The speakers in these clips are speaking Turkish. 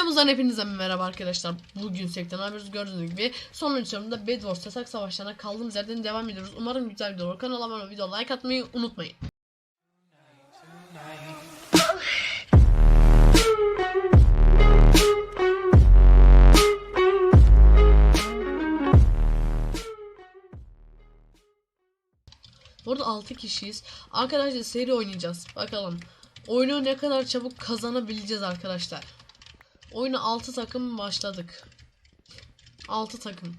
Videomuzdan hepinize merhaba arkadaşlar. Bugün sekten yapıyoruz gördüğünüz gibi. Son uçlarımda Bed Wars yasak savaşlarına kaldığımız yerden devam ediyoruz. Umarım güzel bir olur. Kanala abone video like atmayı unutmayın. Burada 6 kişiyiz. Arkadaşlar seri oynayacağız. Bakalım. Oyunu ne kadar çabuk kazanabileceğiz arkadaşlar. Oyuna 6 takım başladık. 6 takım.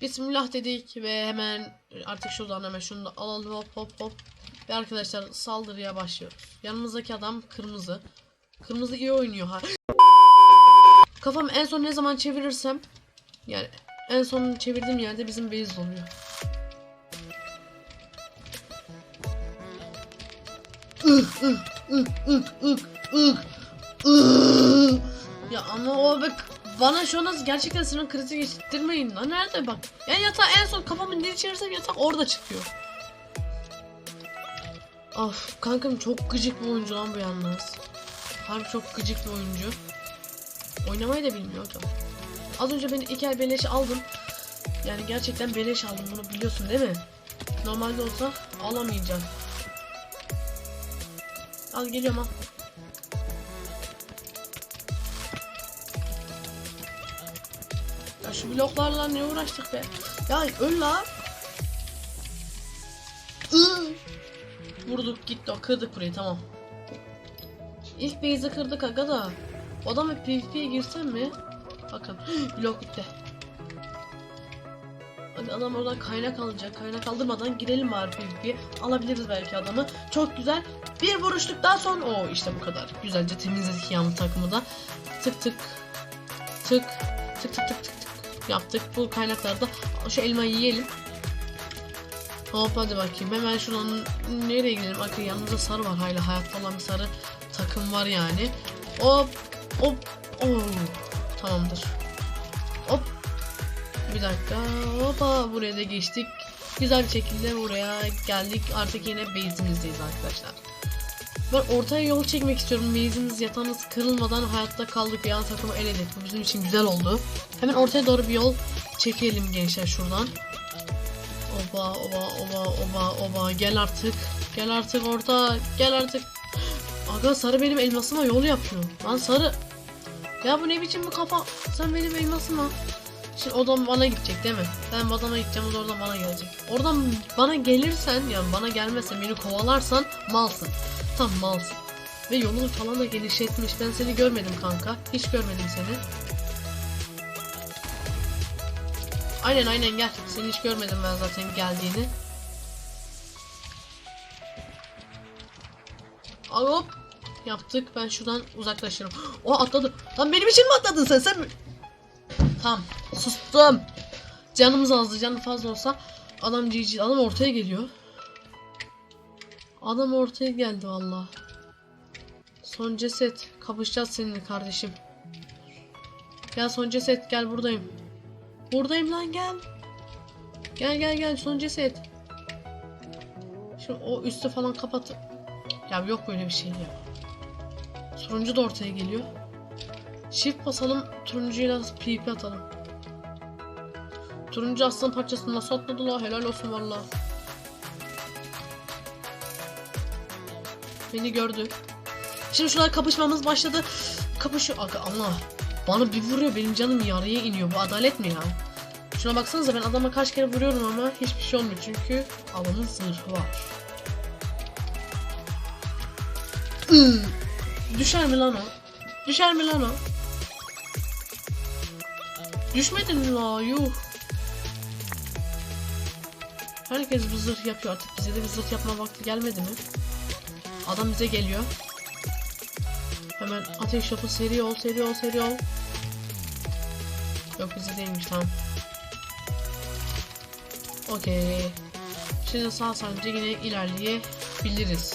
Bismillah dedik ve hemen artık şuradan hemen şunu da alalım hop hop hop. Ve arkadaşlar saldırıya başlıyoruz. Yanımızdaki adam kırmızı. Kırmızı iyi oynuyor ha. Kafam en son ne zaman çevirirsem yani en son çevirdiğim yerde bizim base oluyor. Ya ama o bak bana şu an gerçekten senin kritik geçirttirmeyin lan nerede bak. Ya yatağa en son kafamın dili çevirsem yatak orada çıkıyor. Of kankam çok gıcık bir oyuncu lan bu yalnız. Harbi çok gıcık bir oyuncu. Oynamayı da bilmiyor ki. Az önce beni iki ay beleş aldım. Yani gerçekten beleş aldım bunu biliyorsun değil mi? Normalde olsa alamayacağım. Al geliyorum al. Şu bloklarla ne uğraştık be? Ya öl la. Vurduk gitti o kırdık burayı tamam. İlk base'i kırdık aga da. O adamla PvP'ye girsem mi? Bakın blok bitti. Hadi adam oradan kaynak alacak. Kaynak aldırmadan girelim bari PvP'ye. Alabiliriz belki adamı. Çok güzel. Bir vuruşluk daha sonra o işte bu kadar. Güzelce temizledik yağmur takımı da. Tık. Tık. Tık tık tık tık tık. Yaptık. Bu kaynaklarda şu elmayı yiyelim. Hop hadi bakayım. Hemen şuradan nereye gidelim? Bakın yanımızda sarı var. Hala hayatta olan bir sarı takım var yani. Hop hop. Oo. Tamamdır. Hop. Bir dakika. Hoppa buraya da geçtik. Güzel bir şekilde buraya geldik. Artık yine base'imizdeyiz arkadaşlar. Ben ortaya yol çekmek istiyorum. Base'imiz yatağımız kırılmadan hayatta kaldık. Yan takımı eledik. Bu bizim için güzel oldu. Hemen ortaya doğru bir yol çekelim gençler şuradan. Oba oba oba oba oba gel artık. Gel artık orta. Gel artık. Aga sarı benim elmasıma yol yapıyor. Lan sarı. Ya bu ne biçim bir kafa? Sen benim elmasıma. Şimdi odan bana gidecek değil mi? Ben adama gideceğim o da oradan bana gelecek. Oradan bana gelirsen yani bana gelmezsen beni kovalarsan malsın. Tam malsın. Ve yolunu falan da genişletmiş. Ben seni görmedim kanka. Hiç görmedim seni. Aynen aynen gel. Seni hiç görmedim ben zaten geldiğini. Al hop. Yaptık. Ben şuradan uzaklaşırım. O atladı. Lan benim için mi atladın sen? Sen mi? Tamam. Sustum. Canımız azdı. Canı fazla olsa adam GG. Adam ortaya geliyor. Adam ortaya geldi valla. Son ceset. Kapışacağız seninle kardeşim. Gel son ceset. Gel buradayım. Buradayım lan gel. Gel gel gel son ceset. Şimdi o üstü falan kapat. Ya yok böyle bir şey ya. Turuncu da ortaya geliyor. Shift basalım turuncuyla PvP atalım. Turuncu aslan parçasını nasıl atladı la helal olsun valla. Beni gördü. Şimdi şurada kapışmamız başladı. Kapışıyor. Allah. Bana bir vuruyor benim canım yarıya iniyor. Bu adalet mi ya? Şuna baksanıza ben adama kaç kere vuruyorum ama hiçbir şey olmuyor çünkü adamın zırhı var. Düşer mi lan o? Düşer mi lan o? Düşmedin mi la yuh. Herkes bu zırh yapıyor artık bize de bir zırh yapma vakti gelmedi mi? Adam bize geliyor. Hemen ateş yapı seri ol seri ol seri ol. Yok bize değilmiş tamam. Okey. Şimdi sağ sancı yine ilerleyebiliriz.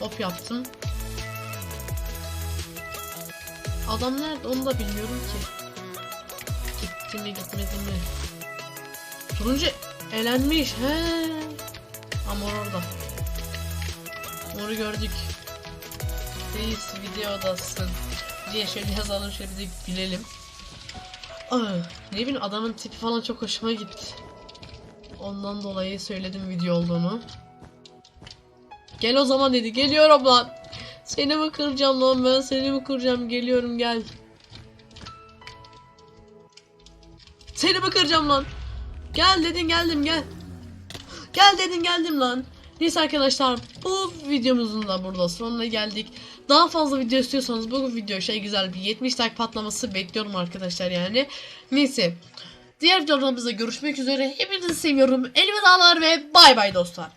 Hop yaptım. Adam nerede onu da bilmiyorum ki. Gitti mi gitmedi mi? Turuncu elenmiş he. Ama orada. Moru gördük. Reis videodasın diye şöyle yazalım şöyle bir de gülelim. Ah, ne bileyim adamın tipi falan çok hoşuma gitti. Ondan dolayı söyledim video olduğunu. Gel o zaman dedi. Geliyorum lan. Seni mi kıracağım lan ben? Seni mi kıracağım? Geliyorum gel. Seni mi kıracağım lan? Gel dedin geldim gel. Gel dedin geldim lan. Neyse arkadaşlar bu videomuzun da burada sonuna geldik. Daha fazla video istiyorsanız bu video şey güzel bir 70 like patlaması bekliyorum arkadaşlar yani. Neyse. Diğer videolarımızda görüşmek üzere. Hepinizi seviyorum. Elveda ve bay bay dostlar.